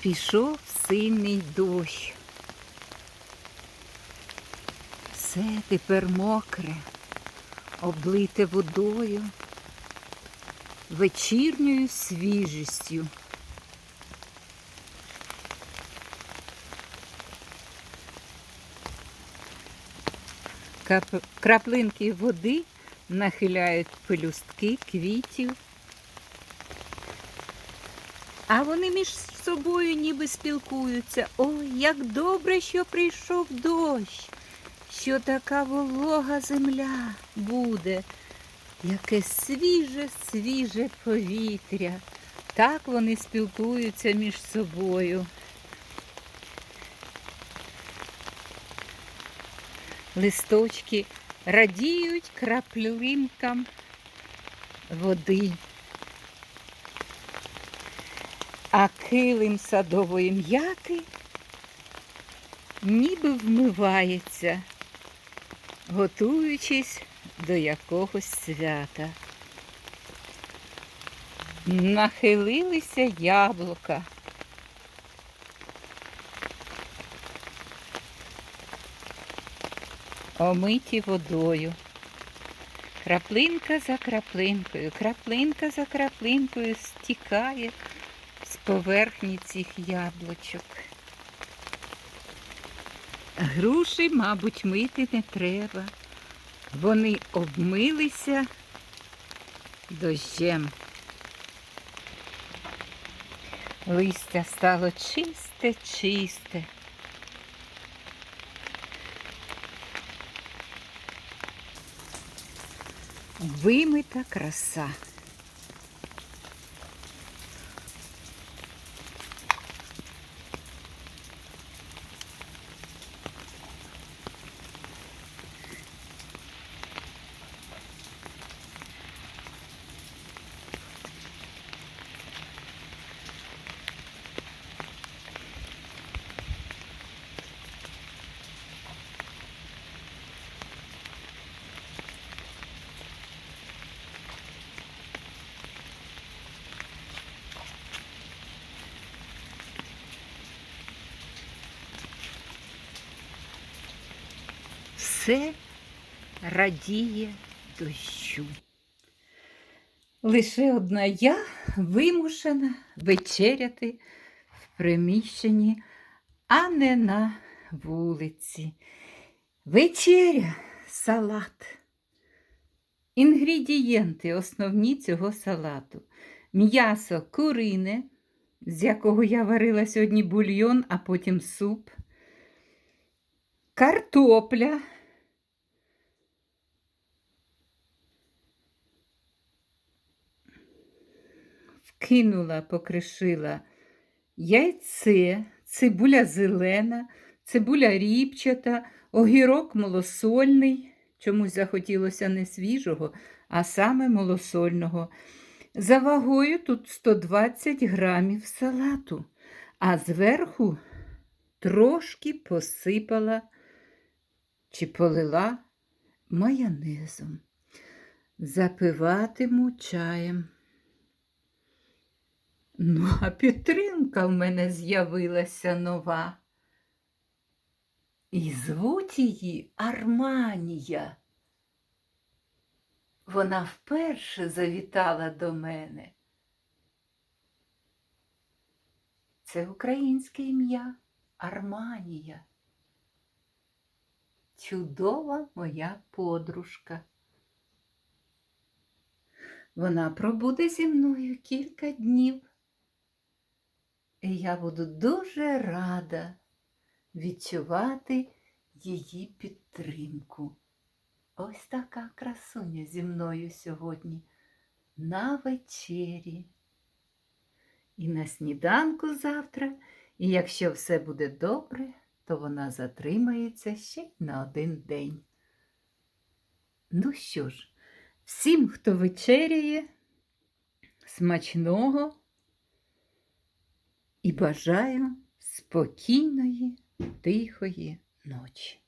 Пішов сильний дощ. Все тепер мокре, облите водою, вечірньою свіжістю. Краплинки води нахиляють пелюстки квітів. А вони між собою ніби спілкуються. Ой, як добре, що прийшов дощ, що така волога земля буде, яке свіже, свіже повітря. Так вони спілкуються між собою. Листочки радіють краплинкам води. А килим садової м'яти ніби вмивається, готуючись до якогось свята. Нахилилися яблука. Омиті водою. Краплинка за краплинкою, краплинка за краплинкою стікає з поверхні цих яблучок. Груші, мабуть, мити не треба. Вони обмилися дощем. Листя стало чисте, чисте. Вимита краса. Все радіє дощу. Лише одна я вимушена вечеряти в приміщенні, а не на вулиці. Вечеря салат. Інгредієнти основні цього салату. М'ясо курине, з якого я варила сьогодні бульйон, а потім суп. Картопля. Вкинула, покришила яйце, цибуля зелена, цибуля ріпчата, огірок малосольний. Чомусь захотілося не свіжого, а саме малосольного. За вагою тут 120 грамів салату, а зверху трошки посипала чи полила майонезом. Запиватиму чаєм. Ну, а підтримка в мене з'явилася нова. І звуть її Арманія. Вона вперше завітала до мене. Це українське ім'я Арманія. Чудова моя подружка. Вона пробуде зі мною кілька днів. І я буду дуже рада відчувати її підтримку. Ось така красуня зі мною сьогодні на вечері. І на сніданку завтра, і якщо все буде добре, то вона затримається ще й на один день. Ну що ж, всім, хто вечеряє, смачного бажаю спокійної, тихої ночі.